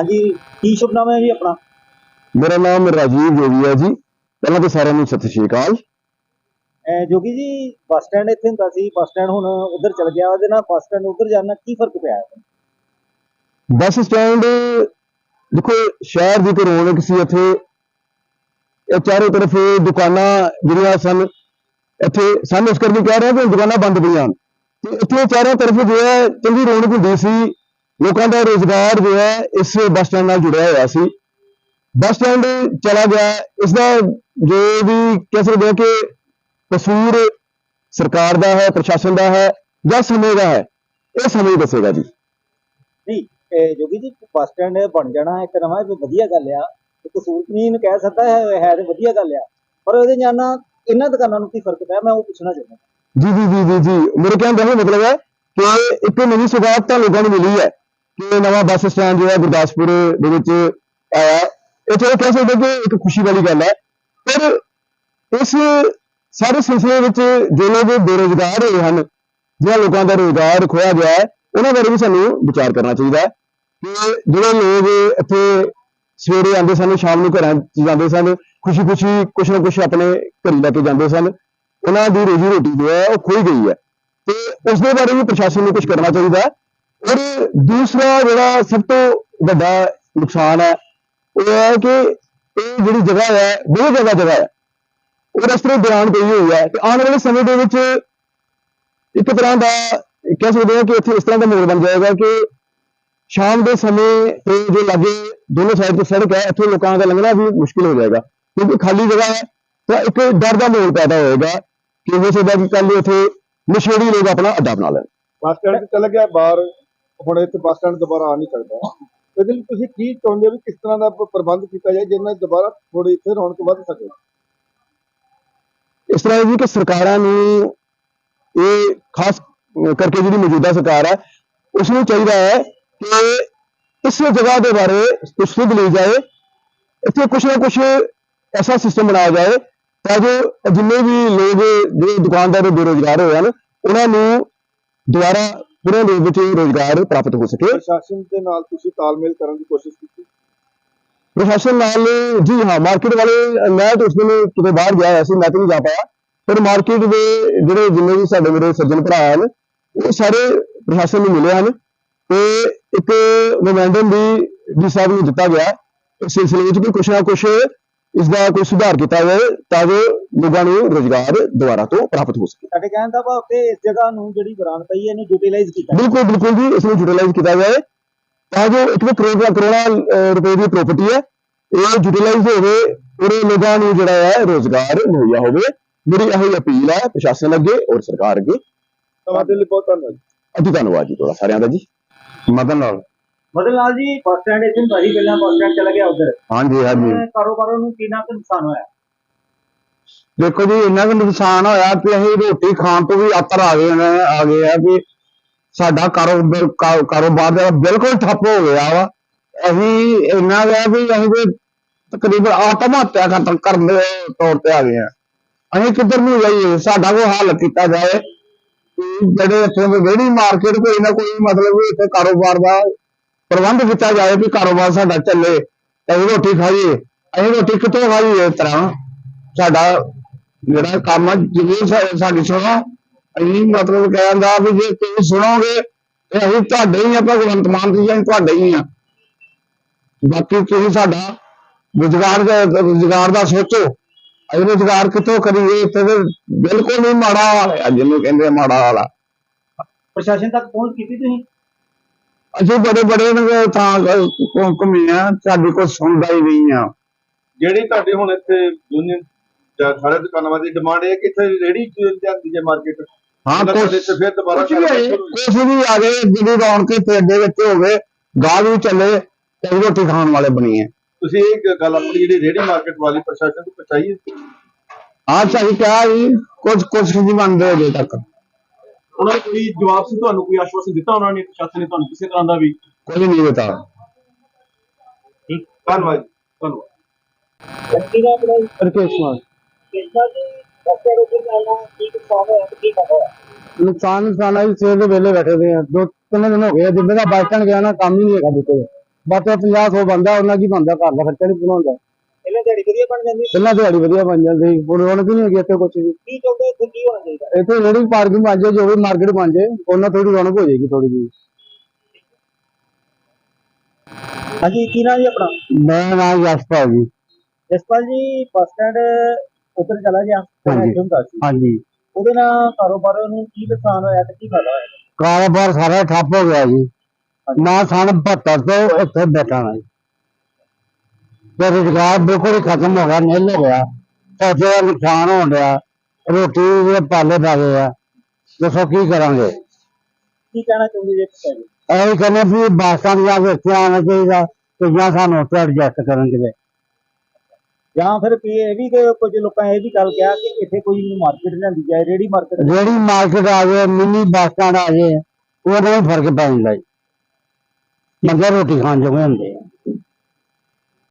ਹਾਂਜੀ ਕੀ ਸ਼ੁਭ ਨਾਮ ਹੈ ਜੀ ਆਪਣਾ? ਮੇਰਾ ਨਾਮ ਰਾਜੀਵ ਜੋਗੀ ਹੈ ਜੀ। ਪਹਿਲਾਂ ਤਾਂ ਸਾਰਿਆਂ ਨੂੰ ਸਤਿ ਸ਼੍ਰੀ ਅਕਾਲ। ਅਹ ਜੋਗੀ ਜੀ ਬੱਸ ਸਟੈਂਡ ਇੱਥੇ ਹੁੰਦਾ ਸੀ। ਬੱਸ ਸਟੈਂਡ ਹੁਣ ਉਧਰ ਚਲ ਗਿਆ। ਉਹਦੇ ਨਾਲ ਬੱਸ ਸਟੈਂਡ ਉਧਰ ਜਾਣ ਕੀ ਫ਼ਰਕ ਪਿਆ? ਹੈ? ਬੱਸ ਸਟੈਂਡ ਦੇਖੋ ਸ਼ਹਿਰ ਦੀ ਤੇ ਰੌਣਕ ਸੀ ਇੱਥੇ। ਇਹ ਚਾਰੋਂ ਤਰਫ ਦੁਕਾਨਾਂ ਜਿਹੜੀਆਂ ਸਨ ਇੱਥੇ ਸਾਨੂੰ ਇਸ ਕਰਕੇ ਕਹਿ ਰਹੇ ਕਿ ਦੁਕਾਨਾਂ ਬੰਦ ਪਈਆਂ ਤੇ ਇੱਥੇ ਚਾਰੋਂ ਤਰਫ ਜੋ ਹੈ ਚੰਗੀ ਰੌਣਕ ਹੁੰਦੀ ਸੀ। ਲੋਕਾਂ ਦਾ ਰੋਜ਼ਗਾਰ ਜੋ ਹੈ ਇਸ ਬੱਸ ਸਟੈਂਡ ਨਾਲ ਜੁੜਿਆ ਹੋਇਆ ਸੀ। ਬੱਸ ਸਟੈਂਡ ਚਲਾ ਗਿਆ। ਇਸ ਦਾ ਜੋ ਵੀ ਕਹਿ ਸਕਦੇ ਹਾਂ ਕਿ ਕਸੂਰ ਸਰਕਾਰ ਦਾ ਹੈ ਪ੍ਰਸ਼ਾਸਨ ਦਾ ਹੈ ਜਾਂ ਸਮੇਂ ਦਾ ਹੈ ਇਹ ਸਮੇਂ ਦੱਸੇਗਾ ਜੀ। ਨਹੀਂ ਇਹ ਜੋਗੀ ਜੀ ਬੱਸ ਸਟੈਂਡ ਬਣ ਜਾਣਾ ਇੱਕ ਨਵਾਂ ਇਹ ਵਧੀਆ ਗੱਲ ਆ। ਕਸੂਰ ਨਹੀਂ ਕਹਿ ਸਕਦਾ ਹੈ ਹੈ ਤੇ ਵਧੀਆ ਗੱਲ ਆ। ਪਰ ਉਹਦੇ ਜਾਣ ਨਾਲ ਇਹਨਾਂ ਦੁਕਾਨਾਂ ਨੂੰ ਕੀ ਫ਼ਰਕ ਪਿਆ ਮੈਂ ਉਹ ਪੁੱਛਣਾ ਚਾਹੁੰਦਾ। ਜੀ ਜੀ ਜੀ ਜੀ ਜੀ। ਮੇਰੇ ਕਹਿਣ ਦਾ ਇਹ ਮਤਲਬ ਹੈ ਕਿ ਇੱਕ ਨਵੀਂ ਸੁਗਾਤ ਤਾਂ ਲੋਕਾਂ ਨੂੰ ਮਿਲੀ ਹੈ। ਕਿ ਨਵਾਂ ਬੱਸ ਸਟੈਂਡ ਜੋ ਹੈ ਗੁਰਦਾਸਪੁਰ ਦੇ ਵਿੱਚ ਆਇਆ ਇੱਥੇ ਇਹ ਕਹਿ ਸਕਦੇ ਕਿ ਇੱਕ ਖੁਸ਼ੀ ਵਾਲੀ ਗੱਲ ਹੈ। ਪਰ ਇਸ ਸਾਰੇ ਸਿਲਸਿਲੇ ਵਿੱਚ ਜੋ ਲੋਕ ਹੋਏ ਹਨ ਜਿਹੜਾ ਲੋਕਾਂ ਦਾ ਰੋਜ਼ਗਾਰ ਖੋਇਆ ਗਿਆ ਹੈ, ਉਹਨਾਂ ਬਾਰੇ ਵੀ ਸਾਨੂੰ ਵਿਚਾਰ ਕਰਨਾ ਚਾਹੀਦਾ ਹੈ ਕਿ ਜਿਹੜੇ ਲੋਕ ਇੱਥੇ ਸਵੇਰੇ ਆਉਂਦੇ ਸਨ, ਸ਼ਾਮ ਨੂੰ ਘਰਾਂ 'ਚ ਜਾਂਦੇ ਸਨ, ਖੁਸ਼ੀ-ਖੁਸ਼ੀ ਕੁਛ ਨਾ ਕੁਛ ਆਪਣੇ ਘਰ ਲੈ ਕੇ ਜਾਂਦੇ ਸਨ, ਉਹਨਾਂ ਦੀ ਰੋਜੀ ਰੋਟੀ ਜੋ ਹੈ ਉਹ ਖੋਈ ਗਈ ਹੈ। ਤੇ ਉਸ ਦੇ ਬਾਰੇ ਵੀ ਪ੍ਰਸ਼ਾਸਨ ਨੂੰ ਕੁਝ ਕਰਨਾ ਚਾਹੀਦਾ ਹੈ। ਔਰ ਦੂਸਰਾ ਜਿਹੜਾ ਸਭ ਤੋਂ ਵੱਡਾ ਨੁਕਸਾਨ ਹੈ, ਉਹ ਹੈ ਕਿ ਇਹ ਜਿਹੜੀ ਜਗ੍ਹਾ ਹੈ, ਬਹੁਤ ਜ਼ਿਆਦਾ ਜਗ੍ਹਾ ਹੈ। ਔਰ ਇਸ ਤਰ੍ਹਾਂ ਬਿਆਨ ਪਈ ਹੋਈ ਹੈ ਤੇ ਆਉਣ ਵਾਲੇ ਸਮੇਂ ਦੇ ਵਿੱਚ ਇੱਕ ਤਰ੍ਹਾਂ ਦਾ ਕਹਿ ਸਕਦੇ ਹਾਂ ਕਿ ਇੱਥੇ ਇਸ ਤਰ੍ਹਾਂ ਦਾ ਮਾਹੌਲ ਬਣ ਜਾਏਗਾ ਕਿ ਸ਼ਾਮ ਦੇ ਸਮੇਂ ਤੇ ਜੋ ਲਾਗੇ ਦੋਨੋਂ ਸਾਈਡ ਤੇ ਸੜਕ ਹੈ ਇੱਥੇ ਲੋਕਾਂ ਦਾ ਲੰਘਣਾ ਵੀ ਮੁਸ਼ਕਿਲ ਹੋ ਜਾਏਗਾ। ਕਿਉਂਕਿ ਖਾਲੀ ਜਗ੍ਹਾ ਹੈ, ਤਾਂ ਇੱਕ ਡਰ ਦਾ ਮਾਹੌਲ ਪੈਦਾ ਹੋਏਗਾ ਕਿ ਹੋ ਸਕਦਾ ਕਿ ਕੱਲ ਇੱਥੇ ਨਸ਼ੇੜੀ ਲੋਕ ਆਪਣਾ ਅੱਡਾ ਬਣਾ ਲੈਣ। ਬੱਸ ਸਟੈਂਡ ਗਿਆ, ਬਾਹਰ ਹੁਣ ਇੱਥੇ ਬੱਸ ਸਟੈਂਡ ਦੁਬਾਰਾ ਆ ਨਹੀਂ ਸਕਦਾ। ਇਹਦੇ ਲਈ ਤੁਸੀਂ ਕੀ ਚਾਹੁੰਦੇ ਹੋ ਵੀ ਕਿਸ ਤਰ੍ਹਾਂ ਦਾ ਪ੍ਰਬੰਧ ਕੀਤਾ ਜਾਏ ਜਿਹਦੇ ਦੁਬਾਰਾ ਥੋੜੀ ਇੱਥੇ ਰੌਣਕ ਵੱਧ ਸਕੇ? ਇਸ ਤਰ੍ਹਾਂ ਜੀ ਕਿ ਸਰਕਾਰਾਂ ਨੂੰ ਇਹ ਖਾਸ ਕਰਕੇ ਜਿਹੜੀ ਮੌਜੂਦਾ ਸਰਕਾਰ ਹੈ ਉਸ ਨੂੰ ਚਾਹੀਦਾ ਹੈ ਕਿ ਇਸ ਜਗ੍ਹਾ ਦੇ ਬਾਰੇ ਕੁਝ ਸੁਧ ਲਈ ਜਾਏ, ਇੱਥੇ ਕੁਝ ਨਾ ਕੁਝ ਐਸਾ ਸਿਸਟਮ ਬਣਾਇਆ ਜਾਏ ਤਾਂ ਜੋ ਜਿੰਨੇ ਵੀ ਲੋਕ, ਜਿਹੜੇ ਦੁਕਾਨਦਾਰ ਬੇਰੋਜ਼ਗਾਰ ਹੋਏ ਹਨ, ਉਹਨਾਂ ਨੂੰ ਦੁਬਾਰਾ ਪੂਰੇ ਰੂਪ ਵਿੱਚ ਰੋਜ਼ਗਾਰ ਪ੍ਰਾਪਤ ਹੋ ਸਕੇ। ਪ੍ਰਸ਼ਾਸਨ ਦੇ ਨਾਲ ਤੁਸੀਂ ਤਾਲਮੇਲ ਕਰਨ ਦੀ ਕੋਸ਼ਿਸ਼ ਕੀਤੀ? ਪ੍ਰਸ਼ਾਸਨ ਨਾਲ ਜੀ ਹਾਂ ਮਾਰਕੀਟ ਵਾਲੇ ਮੈਂ ਤਾਂ ਉਸ ਦਿਨ ਕਿਤੇ ਬਾਹਰ ਗਿਆ ਹੋਇਆ ਸੀ ਮੈਂ ਤਾਂ ਨਹੀਂ ਜਾ ਪਾਇਆ। ਪਰ ਮਾਰਕੀਟ ਦੇ ਜਿਹੜੇ ਜਿੰਨੇ ਵੀ ਸਾਡੇ ਮੇਰੇ ਸੱਜਣ ਭਰਾ ਹਨ ਉਹ ਸਾਰੇ ਪ੍ਰਸ਼ਾਸਨ ਨੂੰ ਮਿਲੇ ਹਨ। ਤੇ ਇੱਕ ਮੈਮੋਰੰਡਮ ਵੀ ਡੀ ਸਾਹਿਬ ਨੂੰ ਦਿੱਤਾ ਗਿਆ। ਇਸ ਸਿਲਸਿਲੇ ਵਿੱਚ ਕਿ ਕੁਛ ਨਾ ਕੁਛ ਇਸ ਦਾ ਕੋਈ ਸੁਧਾਰ ਕੀਤਾ ਜਾਏ ਤਾਂ ਜੋ ਲੋਕਾਂ ਨੂੰ ਰੋਜ਼ਗਾਰ ਦੁਬਾਰਾ ਤੋਂ ਪ੍ਰਾਪਤ ਹੋ ਸਕੇ। ਸਾਡੇ ਕਹਿਣ ਦਾ ਭਾਵ ਕਿ ਇਸ ਜਗ੍ਹਾ ਨੂੰ ਜਿਹੜੀ ਬਰਾਨ ਪਈ ਹੈ ਇਹਨੂੰ ਯੂਟਿਲਾਈਜ਼ ਕੀਤਾ। ਬਿਲਕੁਲ ਬਿਲਕੁਲ ਜੀ ਇਸ ਨੂੰ ਯੂਟਿਲਾਈਜ਼ ਕੀਤਾ ਜਾਏ ਤਾਂ ਜੋ ਇੱਕ ਤਾਂ ਕਰੋੜਾਂ ਕਰੋੜਾਂ ਰੁਪਏ ਦੀ ਪ੍ਰਾਪਰਟੀ ਹੈ ਇਹ ਯੂਟਿਲਾਈਜ਼ ਹੋਵੇ ਪੂਰੇ ਲੋਕਾਂ ਨੂੰ ਜਿਹੜਾ ਹੈ ਰੋਜ਼ਗਾਰ ਮੁਹੱਈਆ ਹੋਵੇ। ਮੇਰੀ ਇਹੋ ਅਪੀਲ ਹੈ ਪ੍ਰਸ਼ਾਸਨ ਅੱਗੇ ਔਰ ਸਰਕਾਰ ਅੱਗੇ। ਤੁਹਾਡੇ ਲਈ ਬਹੁਤ ਧੰਨਵਾਦ। ਅਤੀ ਧੰਨਵਾਦ ਜੀ ਤੁਹਾਡਾ ਸਾਰਿਆਂ ਦਾ ਜੀ। ਮਦਨ ਲਾਲ। ਮਦਨ ਲਾਲ ਜੀ ਬੱਸ ਸਟੈਂਡ ਇੱਥੇ ਸੀ ਪਹਿਲਾਂ ਬੱਸ ਸਟੈਂਡ ਚਲਾ ਗਿਆ ਉਧਰ। ਹਾਂਜੀ ਹਾਂਜੀ। ਕਾਰੋਬਾਰਾਂ ਨੂੰ ਕਿੰਨਾ ਕੁ ਨੁਕਸਾਨ ਹੋਇਆ? ਦੇਖੋ ਜੀ ਇੰਨਾ ਕੁ ਨੁਕਸਾਨ ਹੋਇਆ ਕਿ ਅਸੀਂ ਰੋਟੀ ਖਾਣ ਤੋਂ ਵੀ ਆਤਰ ਆ ਗਏ ਨੇ ਆ ਗਏ ਆ ਕਿ ਸਾਡਾ ਕਾਰੋਬਾਰ ਕਾਰੋਬਾਰ ਜਿਹੜਾ ਬਿਲਕੁਲ ਠੱਪ ਹੋ ਗਿਆ ਵਾ। ਅਸੀਂ ਇੰਨਾ ਗਿਆ ਵੀ ਅਸੀਂ ਤੇ ਤਕਰੀਬਨ ਆਤਮ ਹੱਤਿਆ ਕਰਨ ਦੇ ਤੌਰ ਤੇ ਆ ਗਏ ਆ। ਅਸੀਂ ਕਿੱਧਰ ਨੂੰ ਜਾਈਏ? ਸਾਡਾ ਕੋਈ ਹੱਲ ਕੀਤਾ ਜਾਏ ਜਿਹੜੇ ਇੱਥੇ ਜਿਹੜੀ ਮਾਰਕੀਟ ਕੋਈ ਨਾ ਕੋਈ ਮਤਲਬ ਇੱਥੇ ਕਾਰੋਬਾਰ ਦਾ ਪ੍ਰਬੰਧ ਕੀਤਾ ਜਾਵੇ ਕਿ ਕਾਰੋਬਾਰ ਸਾਡਾ ਚੱਲੇ ਅਸੀਂ ਰੋਟੀ ਖਾਈਏ ਅਸੀਂ ਰੋਟੀ ਕਿੱਥੋਂ ਖਾਈਏ ਇਸ ਤਰ੍ਹਾਂ। ਸਾਡਾ ਜਿਹੜਾ ਕੰਮ ਆ, ਜ਼ਰੂਰ ਸਾ- ਸਾਡੀ ਸੁਣੋ। ਅਸੀਂ ਮਤਲਬ ਕਹਿਣ ਦਾ ਵੀ ਜੇ ਤੁਸੀਂ ਸੁਣੋਗੇ ਤੇ ਅਸੀਂ ਤੁਹਾਡੇ ਹੀ ਆ ਭਗਵੰਤ ਮਾਨ ਜੀ ਅਸੀਂ ਤੁਹਾਡੇ ਹੀ ਆ। ਬਾਕੀ ਤੁਸੀਂ ਸਾਡਾ ਰੁਜ਼ਗਾਰ ਦਾ ਰੁਜ਼ਗਾਰ ਦਾ ਸੋਚੋ। ਅਸੀਂ ਰੁਜ਼ਗਾਰ ਕਿੱਥੋਂ ਕਰੀਏ ਇੱਥੇ ਤੇ ਬਿਲਕੁਲ ਨਹੀਂ ਮਾੜਾ ਹਾਲ ਹੈ ਜਿਹਨੂੰ ਕਹਿੰਦੇ ਆ ਮਾੜਾ ਹਾਲ ਆ। ਪ੍ਰਸ਼ਾਸਨ ਤੱਕ ਪਹੁੰਚ ਕੀਤੀ ਤੁਸੀਂ? ਅਸੀਂ ਬੜੇ ਬੜੇ ਨੇ ਘੁ- ਘੁੰਮੇ ਆ ਸਾਡੀ ਕੋਈ ਸੁਣਦਾ ਹੀ ਨਹੀਂ ਆ। ਜਿਹੜੀ ਤੁਹਾਡੀ ਹੁਣ ਇੱਥੇ ਯੂਨੀਅਨ ਜਾਂ ਸਾਰੇ ਦੁਕਾਨਾਂ ਦੀ ਡਿਮਾਂਡ ਹੈ ਕਿ ਇੱਥੇ ਰੇੜੀ ਜਾਂਦੀ ਹੈ ਮਾਰਕੀਟ ਹਾਂ ਕੁਛ ਇੱਥੇ ਫਿਰ ਦੁਬਾਰਾ ਕੁਛ ਵੀ ਹੈ, ਆ ਗਏ ਜਿਹੜੀ ਰੌਣਕ ਪਿੰਡ ਦੇ ਵਿੱਚ ਹੋਵੇ ਗਾਹ ਵੀ ਚੱਲੇ ਤੇ ਰੋਟੀ ਖਾਣ ਵਾਲੇ ਬਣੀਏ ਤੁਸੀਂ ਇਹ ਗੱਲ ਆਪਣੀ ਜਿਹੜੀ ਰੇੜੀ ਮਾਰਕੀਟ ਵਾਲੀ ਪ੍ਰਸ਼ਾਸਨ ਨੂੰ ਪਹੁੰਚਾਈ ਹੈ? ਆਹ ਚਾਹੀ ਕਿਹਾ ਜੀ ਕੁਝ ਕੁਝ ਨਹੀਂ ਮੰਨਦੇ ਅਜੇ ਤੱਕ। ਉਹਨਾਂ ਨੇ ਕੋਈ ਜਵਾਬ ਸੀ ਤੁਹਾਨੂੰ ਕੋਈ ਆਸ਼ਵਾਸਨ ਦਿੱਤਾ ਉਹਨਾਂ ਨੇ ਪ੍ਰਸ਼ਾਸਨ ਨੇ ਤੁਹਾਨੂੰ ਕਿਸੇ ਤਰ੍ਹਾਂ ਦਾ ਵੀ? ਕੁਝ ਨਹੀਂ ਬਤਾ ਧੰਨਵਾਦ ਜੀ। ਧੰਨਵਾਦ। ਕੀ ਦਾ ਆਪਣਾ ਰਕੇਸ਼ ਕੁਮਾਰ। ਜਾਣਾ ਕੀ ਨੁਕਸਾਨ ਹੋਇਆ ਤੇ ਕੀ ਫਾਇਦਾ ਹੋਇਆ ਨੁਕਸਾਨ ਨੁਕਸਾਨ ਜੀ ਸਵੇਰ ਦੇ ਵੇਲੇ ਬੈਠੇ ਦੇ ਆ। ਦੋ ਤਿੰਨ ਦਿਨ ਹੋ ਗਏ ਆ, ਜਿੱਦਾਂ ਦਾ ਬੱਸ ਸਟੈਂਡ ਗਿਆ ਨਾ ਕੰਮ ਹੀ ਨਹੀਂ ਹੈਗਾ ਬਿਲਕੁਲ। ਬਸ 50 100 ਬੰਦਾ ਉਹਨਾਂ ਕੀ ਬੰਦਾ ਘਰ ਦਾ ਖਰਚਾ ਨਹੀਂ ਪੂਰਾ ਪਹਿਲਾਂ ਦਿਹਾੜੀ ਵਧੀਆ ਬਣ ਜਾਂਦੀ ਪਹਿਲਾਂ ਦਿਹਾੜੀ ਵਧੀਆ ਬਣ ਜਾਂਦੀ ਸੀ, ਹੁਣ ਰੌਣਕ ਨਹੀਂ ਹੈਗੀ ਇੱਥੇ ਕੁਛ ਵੀ। ਕੀ ਚਾਹੁੰਦੇ ਇੱਥੇ ਕੀ ਹੋਣਾ ਚਾਹੀਦਾ? ਇੱਥੇ ਜਿਹੜੀ ਪਾਰਕਿੰਗ ਬਣ ਜਾਏ ਜੋ ਵੀ ਮਾਰਕੀਟ ਬਣ ਜਾਏ ਉਹਨਾਂ ਥੋੜੀ ਰੌਣਕ ਹੋ ਜਾਏਗੀ ਥੋੜੀ ਜੀ ਹਾਂਜੀ ਕੀ ਨਾਮ ਜੀ ਆਪਣਾ? ਮੈਂ ਨਾਮ ਯਸ਼ਪਾਲ ਜੀ। ਜਸਪਾਲ ਜੀ ਬੱਸ ਸਟੈਂਡ ਉੱਧਰ ਚਲਾ ਗਿਆ। ਹਾਂਜੀ। ਹੁੰਦਾ ਸੀ। ਹਾਂਜੀ। ਉਹਦੇ ਨਾਲ ਕਾਰੋਬਾਰ ਨੂੰ ਕੀ ਨੁਕਸਾਨ ਹੋਇਆ ਤੇ ਕੀ ਫਾਇਦਾ ਹੋਇਆ? ਕਾਰੋਬਾਰ ਸਾਰਾ ਠੱਪ ਹੋ ਗਿਆ ਜੀ। ਨਾ ਸਨ 72 ਤੋਂ ਇੱਥੇ ਬੈਠਾ ਜੀ। ਰੁਜ਼ਗਾਰ ਬਿਲਕੁਲ ਹੀ ਖਤਮ ਹੋ ਗਿਆ ਨਿਲ ਹੋ ਗਿਆ। ਪੈਸੇ ਦਾ ਨੁਕਸਾਨ ਹੋਣ ਡਿਆ ਰੋਟੀ ਦੇ ਪਾਲੇ ਪਾ ਗਏ ਆ। ਦੱਸੋ ਕੀ ਕਰਾਂਗੇ? ਕੀ ਕਹਿਣਾ ਚਾਹੁੰਦੇ ਜੀ ਤੁਸੀਂ? ਇਹ ਕਹਿੰਦੇ ਵੀ ਬਾਸਾਂ ਦੀਆਂ ਵਿੱਚ ਆਉਣਾ ਚਾਹੀਦਾ ਤੇ ਜਾਂ ਸਾਨੂੰ ਉੱਥੇ ਐਡਜਸਟ ਕਰਨ ਕਿਤੇ। ਜਾਂ ਫਿਰ ਕੀ ਇਹ ਵੀ ਕਿ ਕੁਝ ਲੋਕਾਂ ਇਹ ਵੀ ਗੱਲ ਕਿਹਾ ਕਿ ਇੱਥੇ ਕੋਈ ਮਾਰਕੀਟ ਲਿਆਂਦੀ ਜਾਏ ਰੇੜੀ ਮਾਰਕੀਟ ਜਿਹੜੀ ਮਾਰਕੀਟ ਆ ਜਾਏ ਮਿੰਨੀ ਬੱਸ ਆ ਜਾਏ ਉਹਦਾ ਵੀ ਫ਼ਰਕ ਪੈ ਜਾਂਦਾ ਜੀ ਮੰਗੇ ਰੋਟੀ ਖਾਣ ਜੋਗੇ ਹੁੰਦੇ।